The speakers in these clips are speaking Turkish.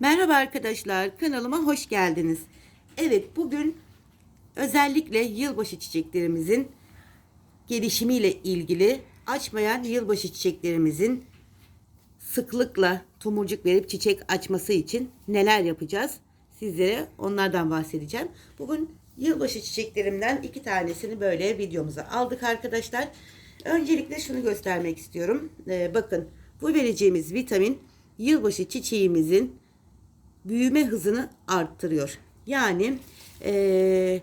Merhaba arkadaşlar, kanalıma hoş geldiniz. Evet, bugün özellikle yılbaşı çiçeklerimizin gelişimiyle ilgili açmayan yılbaşı çiçeklerimizin sıklıkla tomurcuk verip çiçek açması için neler yapacağız? Sizlere onlardan bahsedeceğim. Bugün yılbaşı çiçeklerimden iki tanesini böyle videomuza aldık arkadaşlar. Öncelikle şunu göstermek istiyorum. Ee, bakın bu vereceğimiz vitamin yılbaşı çiçeğimizin büyüme hızını arttırıyor. Yani eee,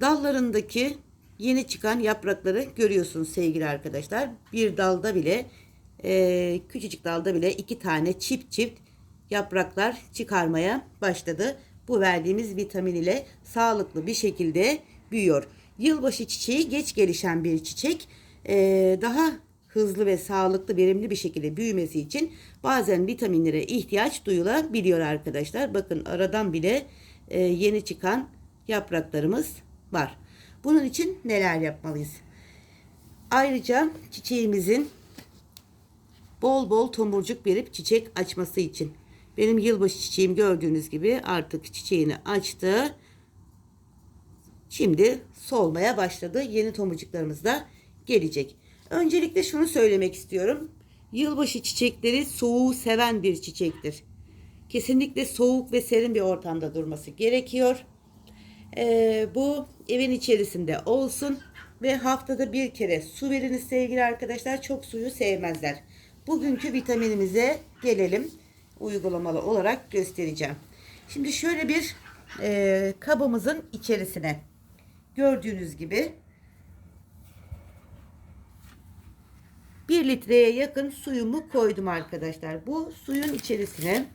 dallarındaki yeni çıkan yaprakları görüyorsunuz sevgili arkadaşlar. Bir dalda bile eee, küçücük dalda bile iki tane çift çift yapraklar çıkarmaya başladı. Bu verdiğimiz vitamin ile sağlıklı bir şekilde büyüyor. Yılbaşı çiçeği geç gelişen bir çiçek. Eee, daha hızlı ve sağlıklı, verimli bir şekilde büyümesi için bazen vitaminlere ihtiyaç duyulabiliyor arkadaşlar. Bakın aradan bile e, yeni çıkan yapraklarımız var. Bunun için neler yapmalıyız? Ayrıca çiçeğimizin bol bol tomurcuk verip çiçek açması için. Benim yılbaşı çiçeğim gördüğünüz gibi artık çiçeğini açtı. Şimdi solmaya başladı. Yeni tomurcuklarımız da gelecek. Öncelikle şunu söylemek istiyorum. Yılbaşı çiçekleri soğuğu seven bir çiçektir. Kesinlikle soğuk ve serin bir ortamda durması gerekiyor. Ee, bu evin içerisinde olsun ve haftada bir kere su veriniz sevgili arkadaşlar. Çok suyu sevmezler. Bugünkü vitaminimize gelelim. Uygulamalı olarak göstereceğim. Şimdi şöyle bir e, kabımızın içerisine gördüğünüz gibi 1 litreye yakın suyumu koydum arkadaşlar. Bu suyun içerisine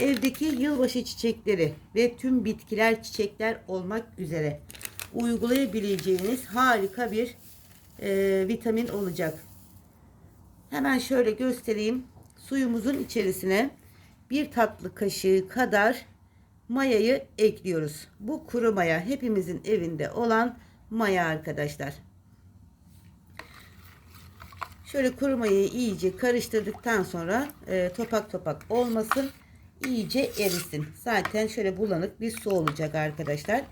evdeki yılbaşı çiçekleri ve tüm bitkiler çiçekler olmak üzere uygulayabileceğiniz harika bir e, vitamin olacak. Hemen şöyle göstereyim. Suyumuzun içerisine bir tatlı kaşığı kadar mayayı ekliyoruz. Bu kuru maya hepimizin evinde olan maya arkadaşlar. Şöyle kuru mayayı iyice karıştırdıktan sonra e, topak topak olmasın. iyice erisin. Zaten şöyle bulanık bir su olacak arkadaşlar.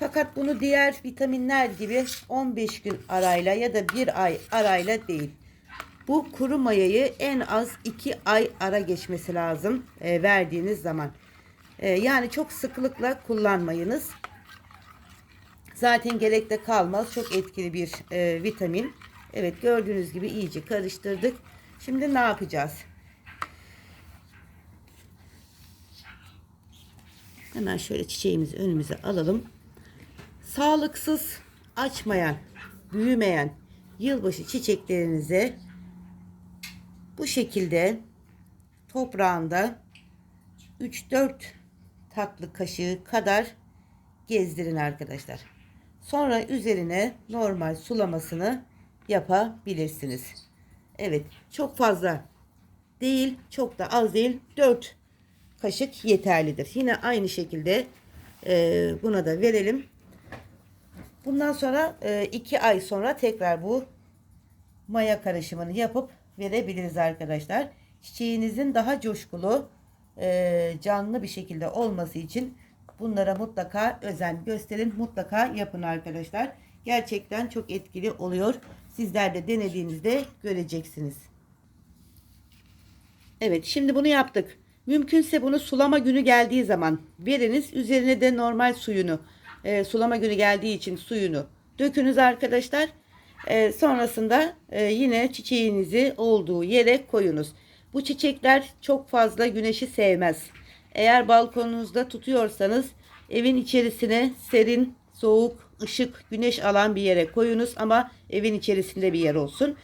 Fakat bunu diğer vitaminler gibi 15 gün arayla ya da bir ay arayla değil. Bu kuru mayayı en az 2 ay ara geçmesi lazım e, verdiğiniz zaman. E, yani çok sıklıkla kullanmayınız. Zaten gerekte kalmaz. Çok etkili bir e, vitamin. Evet gördüğünüz gibi iyice karıştırdık. Şimdi ne yapacağız? Hemen şöyle çiçeğimizi önümüze alalım. Sağlıksız açmayan, büyümeyen yılbaşı çiçeklerinize bu şekilde toprağında 3-4 tatlı kaşığı kadar gezdirin arkadaşlar. Sonra üzerine normal sulamasını yapabilirsiniz. Evet çok fazla değil çok da az değil 4 kaşık yeterlidir. Yine aynı şekilde e, buna da verelim. Bundan sonra 2 e, ay sonra tekrar bu maya karışımını yapıp verebiliriz arkadaşlar. Çiçeğinizin daha coşkulu e, canlı bir şekilde olması için bunlara mutlaka özen gösterin. Mutlaka yapın arkadaşlar. Gerçekten çok etkili oluyor. Sizler de denediğinizde göreceksiniz. Evet şimdi bunu yaptık. Mümkünse bunu sulama günü geldiği zaman veriniz. Üzerine de normal suyunu e, sulama günü geldiği için suyunu dökünüz arkadaşlar. E, sonrasında e, yine çiçeğinizi olduğu yere koyunuz. Bu çiçekler çok fazla güneşi sevmez. Eğer balkonunuzda tutuyorsanız evin içerisine serin, soğuk, ışık, güneş alan bir yere koyunuz ama evin içerisinde bir yer olsun.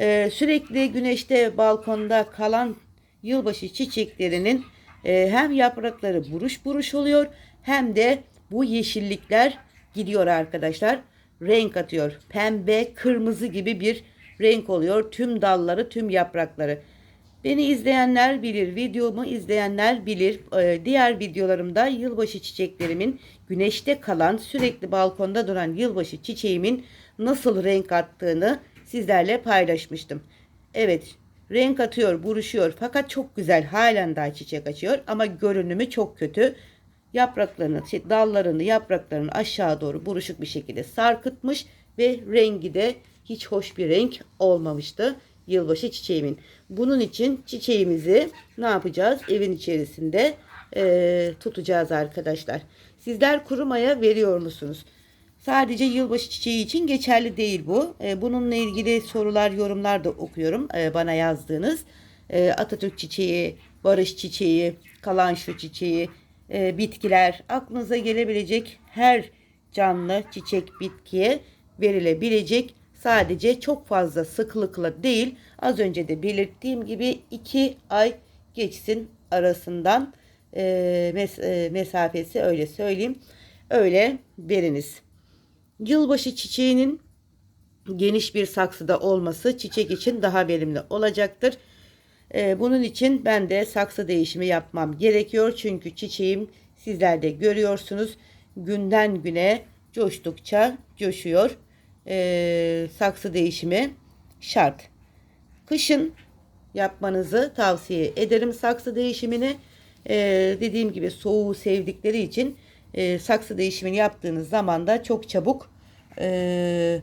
Ee, sürekli güneşte balkonda kalan yılbaşı çiçeklerinin e, hem yaprakları buruş buruş oluyor hem de bu yeşillikler gidiyor arkadaşlar. Renk atıyor. Pembe, kırmızı gibi bir renk oluyor. Tüm dalları, tüm yaprakları. Beni izleyenler bilir, videomu izleyenler bilir. Ee, diğer videolarımda yılbaşı çiçeklerimin güneşte kalan, sürekli balkonda duran yılbaşı çiçeğimin nasıl renk attığını sizlerle paylaşmıştım. Evet, renk atıyor, buruşuyor. Fakat çok güzel halen daha çiçek açıyor ama görünümü çok kötü. Yapraklarını, şey, dallarını, yapraklarını aşağı doğru buruşuk bir şekilde sarkıtmış ve rengi de hiç hoş bir renk olmamıştı yılbaşı çiçeğimin. Bunun için çiçeğimizi ne yapacağız? Evin içerisinde eee, tutacağız arkadaşlar. Sizler kurumaya veriyor musunuz? Sadece yılbaşı çiçeği için geçerli değil bu. E, bununla ilgili sorular, yorumlar da okuyorum e, bana yazdığınız. E, Atatürk çiçeği, barış çiçeği, kalanşo çiçeği, e, bitkiler, aklınıza gelebilecek her canlı çiçek bitkiye verilebilecek sadece çok fazla sıklıkla değil az önce de belirttiğim gibi 2 ay geçsin arasından e, mes- e, mesafesi öyle söyleyeyim öyle veriniz. Yılbaşı çiçeğinin geniş bir saksıda olması çiçek için daha verimli olacaktır. Ee, bunun için ben de saksı değişimi yapmam gerekiyor. Çünkü çiçeğim sizler de görüyorsunuz günden güne coştukça coşuyor. Ee, saksı değişimi şart. Kışın yapmanızı tavsiye ederim saksı değişimini. Ee, dediğim gibi soğuğu sevdikleri için e, saksı değişimini yaptığınız zaman da çok çabuk e,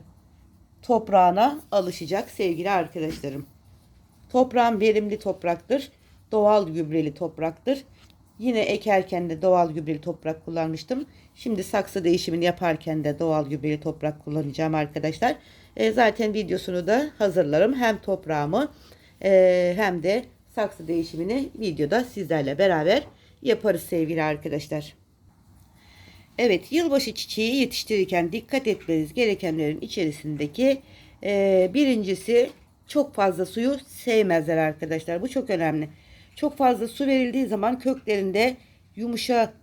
toprağına alışacak sevgili arkadaşlarım. Toprağım verimli topraktır. Doğal gübreli topraktır. Yine ekerken de doğal gübreli toprak kullanmıştım. Şimdi saksı değişimini yaparken de doğal gübreli toprak kullanacağım arkadaşlar. E, zaten videosunu da hazırlarım. Hem toprağımı e, hem de saksı değişimini videoda sizlerle beraber yaparız sevgili arkadaşlar. Evet, yılbaşı çiçeği yetiştirirken dikkat etmeniz gerekenlerin içerisindeki e, birincisi çok fazla suyu sevmezler arkadaşlar. Bu çok önemli. Çok fazla su verildiği zaman köklerinde yumuşa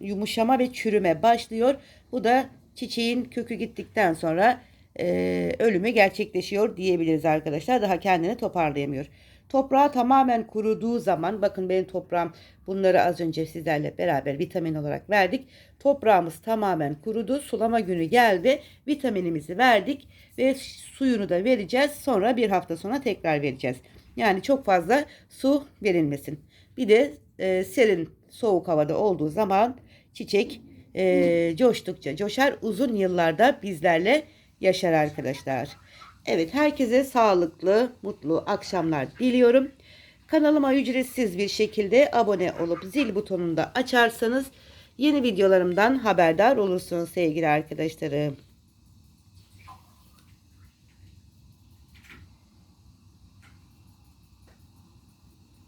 yumuşama ve çürüme başlıyor. Bu da çiçeğin kökü gittikten sonra e, ölümü gerçekleşiyor diyebiliriz arkadaşlar. Daha kendini toparlayamıyor. Toprağı tamamen kuruduğu zaman bakın benim toprağım bunları az önce sizlerle beraber vitamin olarak verdik. Toprağımız tamamen kurudu. Sulama günü geldi. Vitaminimizi verdik ve suyunu da vereceğiz. Sonra bir hafta sonra tekrar vereceğiz. Yani çok fazla su verilmesin. Bir de e, serin soğuk havada olduğu zaman çiçek e, coştukça coşar. Uzun yıllarda bizlerle yaşar arkadaşlar. Evet herkese sağlıklı, mutlu akşamlar diliyorum. Kanalıma ücretsiz bir şekilde abone olup zil butonunu da açarsanız yeni videolarımdan haberdar olursunuz sevgili arkadaşlarım.